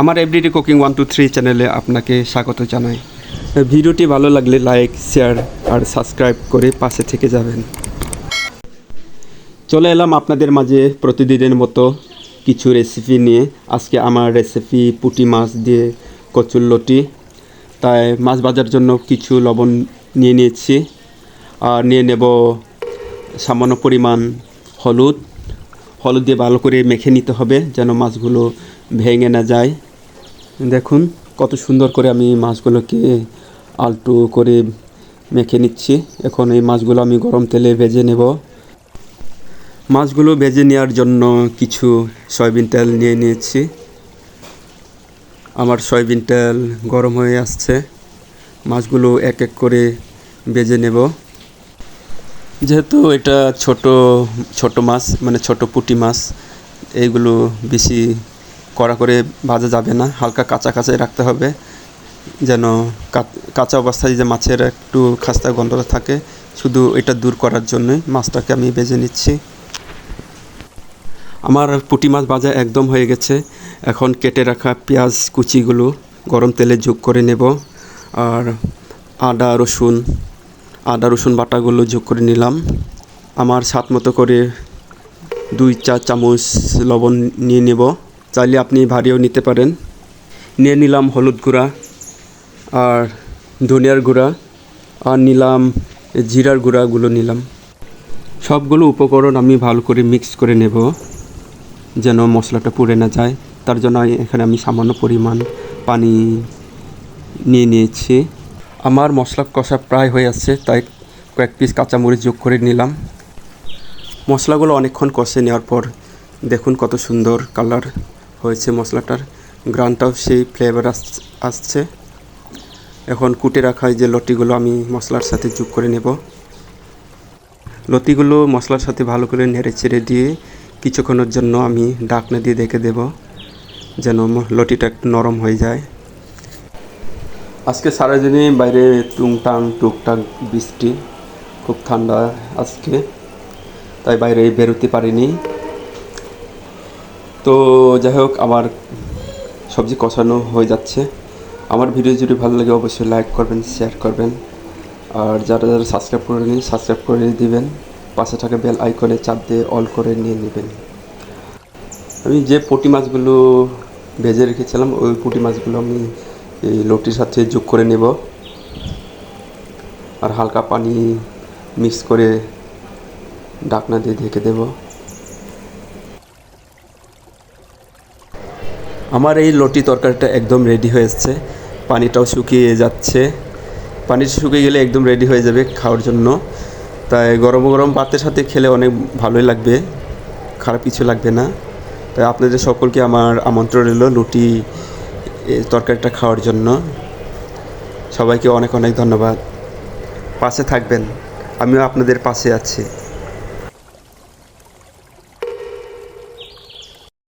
আমার everyday cooking one two three চ্যানেলে আপনাকে স্বাগত জানাই। ভিডিওটি ভালো লাগলে লাইক, শেয়ার আর সাবস্ক্রাইব করে পাশে থেকে যাবেন। চলে এলাম আপনাদের মাঝে প্রতিদিনের মতো কিছু রেসিপি নিয়ে। আজকে আমার রেসিপি পুঁটি মাছ দিয়ে কচুর লটি। তাই মাছ ভাজার জন্য কিছু লবণ নিয়ে নিয়েছি। আর নিয়ে নেব সামান্য পরিমাণ হলুদ। হলুদ দিয়ে ভালো করে মেখে নিতে হবে যেন মাছগুলো ভেঙে না যায়। দেখুন কত সুন্দর করে আমি মাছগুলোকে আলটু করে মেখে নিচ্ছি। এখন এই মাছগুলো আমি গরম তেলে ভেজে নেব। মাছগুলো ভেজে নেওয়ার জন্য কিছু সয়াবিন তেল নিয়ে নিয়েছি। আমার সয়াবিন তেল গরম হয়ে আসছে। মাছগুলো এক এক করে ভেজে নেব। যেহেতু এটা ছোট ছোট মাছ মানে ছোট পুঁটি মাছ, এইগুলো বেশি কড়া করে ভাজা যাবে না, হালকা কাঁচা কাঁচাই রাখতে হবে, যেন কাঁচা অবস্থায় যে মাছের একটু খাস্তা গন্ধটা থাকে, শুধু এটা দূর করার জন্যই মাছটাকে আমি ভেজে নিচ্ছি। আমার পুঁটি মাছ ভাজা একদম হয়ে গেছে। এখন কেটে রাখা পেঁয়াজ কুচিগুলো গরম তেলে যোগ করে নেব, আর আদা, রসুন আদা, রসুন বাটাগুলো যোগ করে নিলাম। আমার স্বাদ মতো করে দুই চা চামচ লবণ নিয়ে নেব। চাইলে আপনি ভারীও নিতে পারেন। নিয়ে নিলাম হলুদ গুঁড়া আর ধনিয়ার গুঁড়া আর নিলাম জিরার গুঁড়াগুলো নিলাম। সবগুলো উপকরণ আমি ভালো করে মিক্স করে নেব যেন মশলাটা পুড়ে না যায়। তার জন্য এখানে আমি সামান্য পরিমাণ পানি নিয়ে নিয়েছি। আমার মশলা কষা প্রায় হয়ে আসছে, তাই কয়েক পিস কাঁচামরিচ যোগ করে নিলাম। মশলাগুলো অনেকক্ষণ কষে নেওয়ার পর দেখুন কত সুন্দর কালার হয়েছে মশলাটার। গ্রানটাও সেই ফ্লেভার আসছে। এখন কুটে রাখা যে লটিগুলো আমি মশলার সাথে যোগ করে নেব। লতিগুলো মশলার সাথে ভালো করে নেড়ে চেড়ে দিয়ে কিছুক্ষণের জন্য আমি ডাকনা দিয়ে দেখে দেব, যেন লটিটা একটু নরম হয়ে যায়। আজকে সারাদিনে বাইরে টুংটাং টুকটাক বৃষ্টি, খুব ঠান্ডা আজকে, তাই বাইরে বেরোতে পারিনি। তো যাই হোক, আমার সবজি কষানো হয়ে যাচ্ছে। আমার ভিডিও যদি ভালো লাগে, অবশ্যই লাইক করবেন শেয়ার করবেন। আর যারা যারা সাবস্ক্রাইব করে নিন সাবস্ক্রাইব করে দিবেন। পাশে থাকা বেল আইকনে চাপ দিয়ে অল করে নিয়ে নেবেন। আমি যে পুঁটি মাছগুলো ভেজে রেখেছিলাম, ওই পুঁটি মাছগুলো আমি এই লটির সাথে যোগ করে নেব। আর হালকা পানি মিক্স করে ডাকনা দিয়ে ঢেকে দেব। আমার এই লটি তরকারিটা একদম রেডি হয়ে এসছে। পানিটাও শুকিয়ে যাচ্ছে। পানি শুকিয়ে গেলে একদম রেডি হয়ে যাবে খাওয়ার জন্য। তাই গরম গরম ভাতের সাথে খেলে অনেক ভালোই লাগবে। খারাপ কিছু লাগবে না। তাই আপনাদের সকলকে আমার আমন্ত্রণ রইল লুটি তরকারিটা খাওয়ার জন্য। সবাইকে অনেক অনেক ধন্যবাদ। পাশে থাকবেন। আমিও আপনাদের পাশে আছি।